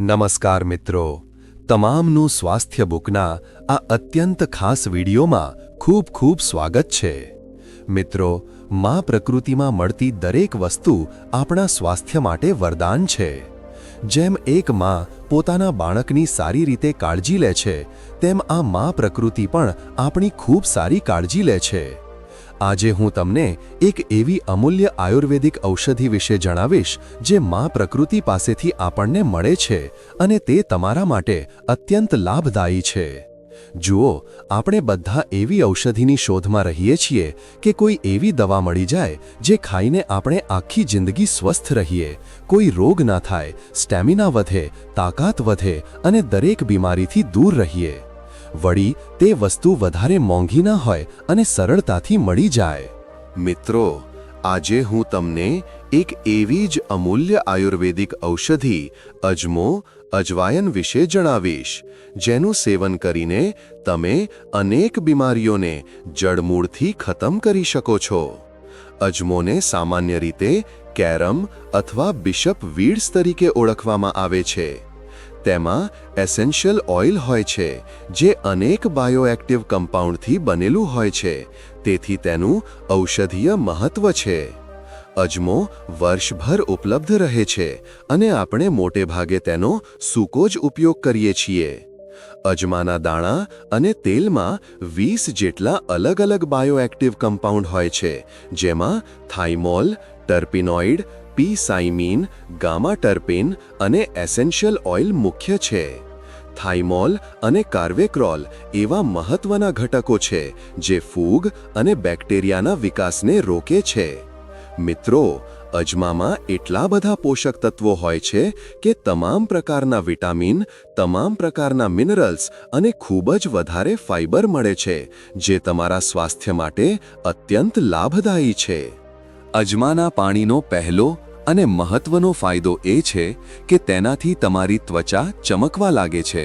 નમસ્કાર મિત્રો. તમામનું સ્વાસ્થ્ય બુકના આ અત્યંત ખાસ વિડીયોમાં ખૂબ ખૂબ સ્વાગત છે. મિત્રો, માં પ્રકૃતિમાં મળતી દરેક વસ્તુ આપણા સ્વાસ્થ્ય માટે વરદાન છે. જેમ એક માં પોતાના બાળકની સારી રીતે કાળજી લે છે, તેમ આ માં પ્રકૃતિ પણ આપણી ખૂબ સારી કાળજી લે છે. આજે હું તમને એક એવી અમૂલ્ય આયુર્વેદિક ઔષધિ વિશે જણાવીશ, જે મા પ્રકૃતિ પાસેથી આપણને મળે છે અને તે તમારા માટે અત્યંત લાભદાયી છે. જુઓ, આપણે બધા એવી ઔષધિની શોધમાં રહીએ છીએ કે કોઈ એવી દવા મળી જાય જે ખાઈને આપણે આખી જિંદગી સ્વસ્થ રહીએ, કોઈ રોગ ના થાય, સ્ટેમિના વધે, તાકાત વધે અને દરેક બીમારીથી દૂર રહીએ. વળી તે વસ્તુ વધારે મોંઘી ના હોય અને સરળતાથી મળી જાય. મિત્રો, આજે હું તમને એક એવી જ અમૂલ્ય આયુર્વેદિક ઔષધિ, અજમો, અજવાયન વિશે જણાવીશ, જેનું સેવન કરીને તમે અનેક બીમારીઓને જડમૂળથી ખતમ કરી શકો છો. અજમોને સામાન્ય રીતે કેરમ અથવા બિશપ વીડ્સ તરીકે ઓળખવામાં આવે છે. તેમાં એસેન્શિયલ ઓઇલ હોય છે, જે અનેક બાયોએક્ટિવ કમ્પાઉન્ડથી બનેલું હોય છે. તેથી તેનું ઔષધીય મહત્વ છે. અજમો વર્ષભર ઉપલબ્ધ રહે છે અને આપણે મોટે ભાગે તેનો સૂકો જ ઉપયોગ કરીએ છીએ. અજમાના દાણા અને તેલમાં વીસ જેટલા અલગ અલગ બાયોએક્ટિવ કમ્પાઉન્ડ હોય છે, જેમાં થાઇમોલ, ટર્પિનોઇડ પી સાઇમીન ગામા ટર્પિન અને એસેન્શિયલ ઓઇલ મુખ્ય છે. થાઇમોલ અને કાર્વેક્રોલ એવા મહત્વના ઘટકો છે, જે ફૂગ અને બેક્ટેરિયાના વિકાસને રોકે છે. મિત્રો, અજમામાં એટલા બધા પોષક તત્વો હોય છે કે તમામ પ્રકારના વિટામિન, તમામ પ્રકારના મિનરલ્સ અને ખૂબ જ વધારે ફાઇબર મળે છે, જે તમારા સ્વાસ્થ્ય માટે અત્યંત લાભદાયી છે. અજમાના પાણીનો પહેલો અને મહત્વનો ફાયદો એ છે કે તેનાથી તમારી ત્વચા ચમકવા લાગે છે.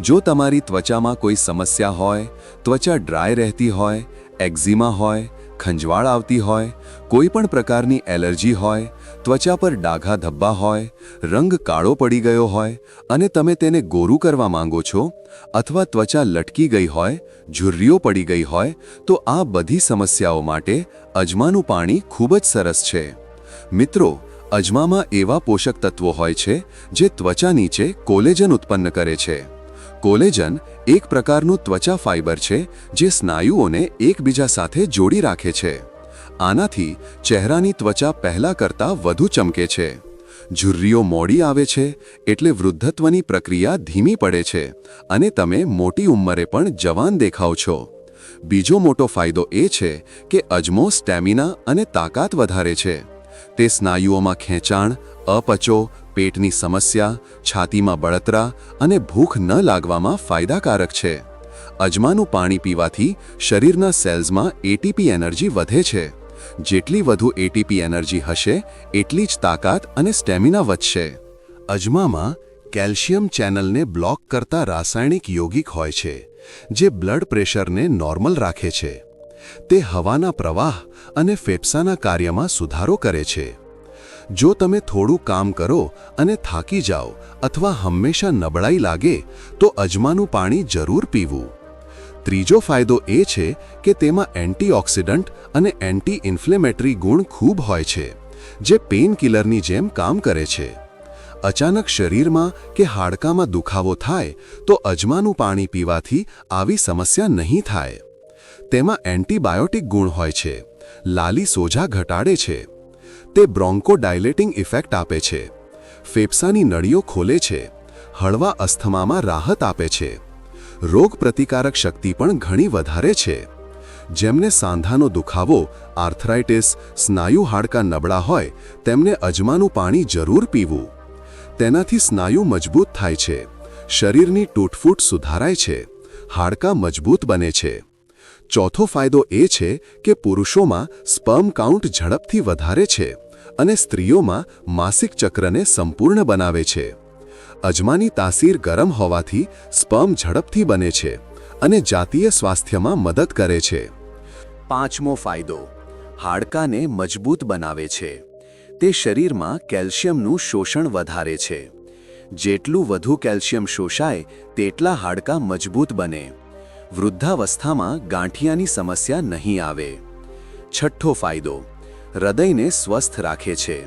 જો તમારી ત્વચામાં કોઈ સમસ્યા હોય, ત્વચા ડ્રાય રહેતી હોય, એક્ઝિમા હોય ખંજવાળ આવતી હોય કોઈ પણ પ્રકારની એલર્જી હોય, ત્વચા પર ડાઘા ધબ્બા હોય, રંગ કાળો પડી ગયો હોય અને તમે તેને ગોરું કરવા માંગો છો અથવા ત્વચા લટકી ગઈ હોય, ઝુર્રીઓ પડી ગઈ હોય, તો આ બધી સમસ્યાઓ માટે અજમાનું પાણી ખૂબ જ સરસ છે. મિત્રો, અજમામાં એવા પોષક તત્વો હોય છે જે ત્વચા નીચે કોલેજન ઉત્પન્ન કરે છે. કોલેજન એક પ્રકારનું ત્વચા ફાઇબર છે જે સ્નાયુઓને એકબીજા સાથે જોડી રાખે છે. આનાથી ચહેરાની ત્વચા પહેલા કરતાં વધુ ચમકે છે. ઝુર્રીઓ મોડી આવે છે એટલે વૃદ્ધત્વની પ્રક્રિયા ધીમી પડે છે અને તમે મોટી ઉંમરે પણ જવાન દેખાવ છો. બીજો મોટો ફાયદો એ છે કે અજમો સ્ટેમિના અને તાકાત વધારે છે. તે સ્નાયુઓમાં ખેંચાણ, અપચો પેટની સમસ્યા, છાતીમાં બળતરા અને ભૂખ ન લાગવામાં ફાયદાકારક છે. અજમાનું પાણી પીવાથી શરીરના સેલ્સમાં એટીપી એનર્જી વધે છે. જેટલી વધુ એટીપી એનર્જી હશે, એટલી જ તાકાત અને સ્ટેમિના વધશે. અજમામાં કેલ્શિયમ ચેનલને બ્લોક કરતા રાસાયણિક યોગિક હોય છે, જે બ્લડ પ્રેશરને નોર્મલ રાખે છે. તે હવાના પ્રવાહ અને ફેફસાના કાર્યમાં સુધારો કરે છે. જો તમે થોડું કામ કરો અને થાકી જાઓ અથવા હંમેશા નબળાઈ લાગે, તો અજમાનું પાણી જરૂર પીવું. ત્રીજો ફાયદો એ છે કે તેમાં એન્ટીઓક્સિડન્ટ અને એન્ટી ઇન્ફ્લેમેટરી ગુણ ખૂબ હોય છે, જે પેઇનકિલરની જેમ કામ કરે છે. અચાનક શરીરમાં કે હાડકામાં દુખાવો થાય, તો અજમાનું પાણી પીવાથી આવી સમસ્યા નહીં થાય. તેમાં એન્ટીબાયોટિક ગુણ હોય છે, લાલી સોજા ઘટાડે છે. તે બ્રોન્કોડાયલેટિંગ ઇફેક્ટ આપે છે. ફેફસાની નળીઓ ખોલે છે. હળવા અસ્થમામાં રાહત આપે છે. રોગ પ્રતિકારક શક્તિ પણ ઘણી વધારે છે. જેમને સાંધાનો દુખાવો, આર્થરાઇટિસ, સ્નાયુ હાડકા નબળા હોય, તેમને અજમાનું પાણી જરૂર પીવું. તેનાથી સ્નાયુ મજબૂત થાય છે. શરીરની તૂટફૂટ સુધારાય છે. હાડકા મજબૂત બને છે. ચોથો ફાયદો એ છે કે પુરુષોમાં સ્પર્મ કાઉન્ટ ઝડપથી વધારે છે અને સ્ત્રીઓમાં માસિક ચક્રને સંપૂર્ણ બનાવે છે. અજમાની તાસીર ગરમ હોવાથી સ્પર્મ ઝડપથી બને છે અને જાતીય સ્વાસ્થ્યમાં મદદ કરે છે. પાંચમો ફાયદો, હાડકાને મજબૂત બનાવે છે. તે શરીરમાં કેલ્શિયમનું શોષણ વધારે છે. જેટલું વધુ કેલ્શિયમ શોષાય, તેટલા હાડકાં મજબૂત બને. વૃદ્ધાવસ્થામાં ગાંઠિયાની સમસ્યા નહીં આવે. છઠ્ઠો ફાયદો, હૃદયને સ્વસ્થ રાખે છે.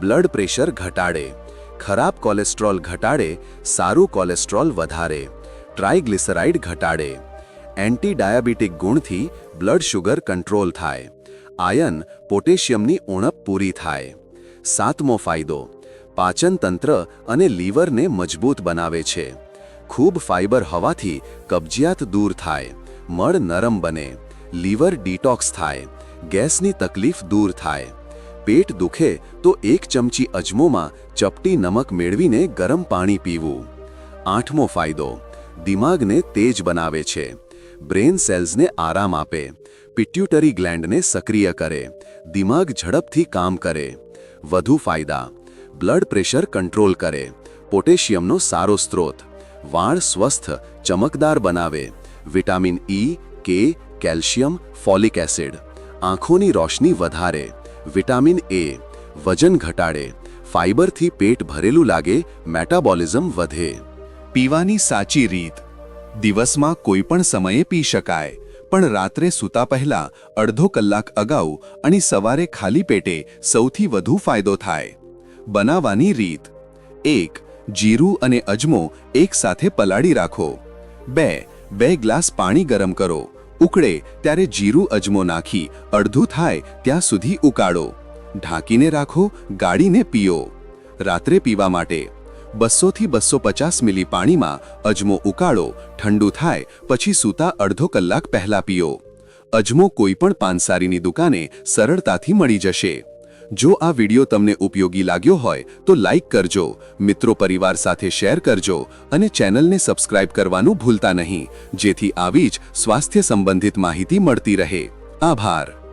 બ્લડ પ્રેશર ઘટાડે. ખરાબ કોલેસ્ટ્રોલ ઘટાડે, સારું કોલેસ્ટ્રોલ વધારે. ટ્રાઇગ્લિસરાઇડ ઘટાડે. એન્ટી ડાયાબિટીક ગુણથી બ્લડ શુગર કંટ્રોલ થાય. આયન, પોટેશિયમની ઉણપ પૂરી થાય. સાતમો ફાયદો પાચન તંત્ર અને લીવરને મજબૂત બનાવે છે. ખૂબ ફાઇબર હોવાથી કબજિયાત દૂર થાય, મળ નરમ બને, લીવર ડિટોક્સ થાય, ગેસની તકલીફ દૂર થાય. પેટ દુખે તો એક ચમચી અજમોમાં ચપટી નમક મેળવીને ગરમ પાણી પીવું. આઠમો ફાયદો, દિમાગને તેજ બનાવે છે. બ્રેન સેલ્સને આરામ આપે. પિટ્યુટરી ગ્લેન્ડને સક્રિય કરે. દિમાગ ઝડપથી કામ કરે. વધુ ફાયદા, બ્લડ પ્રેશર કંટ્રોલ કરે. પોટેશિયમનો સારો સ્ત્રોત. વાળ સ્વસ્થ, ચમકદાર બનાવે. વિટામિન ઈ કે કેલ્શિયમ, ફોલિક એસિડ. આંખોની રોશની વધારે. વિટામિન એ વજન ઘટાડે. ફાઇબરથી પેટ ભરેલું લાગે, મેટાબોલિઝમ વધે. પીવાની સાચી રીત. દિવસમાં કોઈ પણ સમયે પી શકાય, પણ રાત્રે સૂતા પહેલા અડધો કલાક અગાઉ અને સવારે ખાલી પેટે સૌથી વધુ ફાયદો થાય. બનાવવાની રીત. એક જીરું અને અજમો એકસાથે પલાળી રાખો. બે બે ગ્લાસ પાણી ગરમ કરો. ઉકળે ત્યારે જીરું, અજમો નાખી અડધું થાય ત્યાં સુધી ઉકાળો. ઢાંકીને રાખો, ગાળીને પીઓ. રાત્રે પીવા માટે બસોથી બસો પચાસ મિલી પાણીમાં અજમો ઉકાળો, ઠંડુ થાય, પછી સૂતા અડધો કલાક પહેલા પીઓ. અજમો કોઈપણ પાનસારીની દુકાને સરળતાથી મળી જશે. જો આ વિડિયો તમને ઉપયોગી લાગ્યો હોય, તો લાઈક કરજો, મિત્રો પરિવાર સાથે શેર કરજો અને ચેનલને સબસ્ક્રાઇબ કરવાનું ભૂલતા નહીં. જેથી આવી જ સ્વાસ્થ્ય સંબંધિત માહિતી મળતી રહે. આભાર.